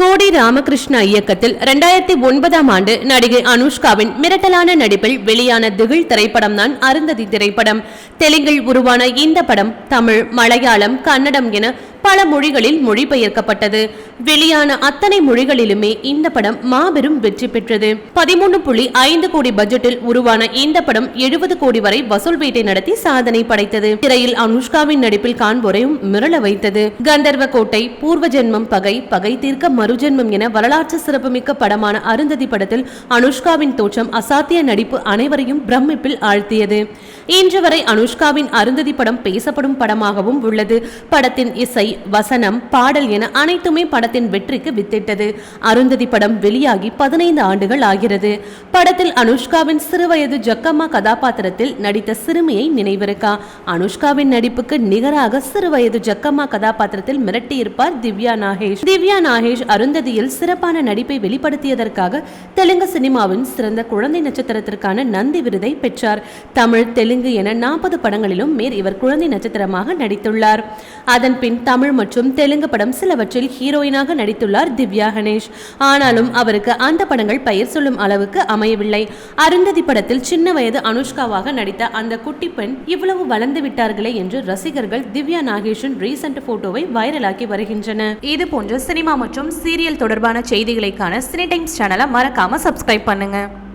கோடி ராமகிருஷ்ணா இயக்கத்தில் இரண்டாயிரத்தி ஒன்பதாம் ஆண்டு நடிகை அனுஷ்காவின் மிரட்டலான நடிப்பில் வெளியான திகில் திரைப்படம் தான் அருந்ததி திரைப்படம். தெலுங்கில் உருவான இந்த படம் தமிழ் மலையாளம் கன்னடம் என பல மொழிகளில் மொழிபெயர்க்கப்பட்டது. வெளியான அத்தனை மொழிகளிலுமே இந்த படம் மாபெரும் வெற்றி பெற்றது. பதிமூணு புள்ளி ஐந்து கோடி பட்ஜெட்டில் உருவான இந்த படம் எழுபது கோடி வரை வசூல் வேட்டை நடத்தி சாதனை படைத்தது. திரையில் அனுஷ்காவின் நடிப்பில் காண்போரையும் மிரள வைத்தது. கந்தர்வ கோட்டை பூர்வ ஜென்மம் பகை பகை தீர்க்க மறுஜென்மம் என வரலாற்று சிறப்புமிக்க படமான அருந்ததி படத்தில் அனுஷ்காவின் தோற்றம் அசாத்திய நடிப்பு அனைவரையும் பிரமிப்பில் ஆழ்த்தியது. இன்று வரை அனுஷ்காவின் அருந்ததி படம் பேசப்படும் படமாகவும் உள்ளது. படத்தின் இசை வசனம் பாடல் என அனைத்துமே பட படத்தின் வெற்றிக்கு வித்திட்டது. அருந்ததி படம் வெளியாகி பதினைந்து ஆண்டுகள் ஆகிறது. படத்தில் அனுஷ்காவின் சிறுவயது ஜக்கம்மா கதாபாத்திரத்தில் நடித்த சிறுமியை நினைவிருக்கா? அனுஷ்காவின் நடிப்புக்கு நிகராக சிறுவயது ஜக்கம்மா கதாபாத்திரத்தில் மிரட்டியிருப்பார் திவ்யா நாகேஷ். திவ்யா நாகேஷ் அருந்ததியில் சிறப்பான நடிப்பை வெளிப்படுத்தியதற்காக தெலுங்கு சினிமாவின் சிறந்த குழந்தை நட்சத்திரத்திற்கான நந்தி விருதை பெற்றார். தமிழ் தெலுங்கு என நாற்பது படங்களிலும் மேற் இவர் குழந்தை நட்சத்திரமாக நடித்துள்ளார். அதன் பின் தமிழ் மற்றும் தெலுங்கு படம் சிலவற்றில் ஹீரோயின் ஹீரோயினாக நடித்துள்ளார் திவ்யா கணேஷ். ஆனாலும் அவருக்கு அந்த படங்கள் பெயர் சொல்லும் அளவுக்கு அமையவில்லை. அருந்ததி படத்தில் சின்ன வயது அனுஷ்காவாக நடித்த அந்த குட்டி பெண் இவ்வளவு வளர்ந்து விட்டார்களே என்று ரசிகர்கள் திவ்யா நாகேஷின் ரீசெண்ட் போட்டோவை வைரலாக்கி வருகின்றனர் இது போன்ற சினிமா மற்றும் சீரியல் தொடர்பான செய்திகளைக்கான சினி டைம்ஸ் சேனலை மறக்காம சப்ஸ்கிரைப் பண்ணுங்க.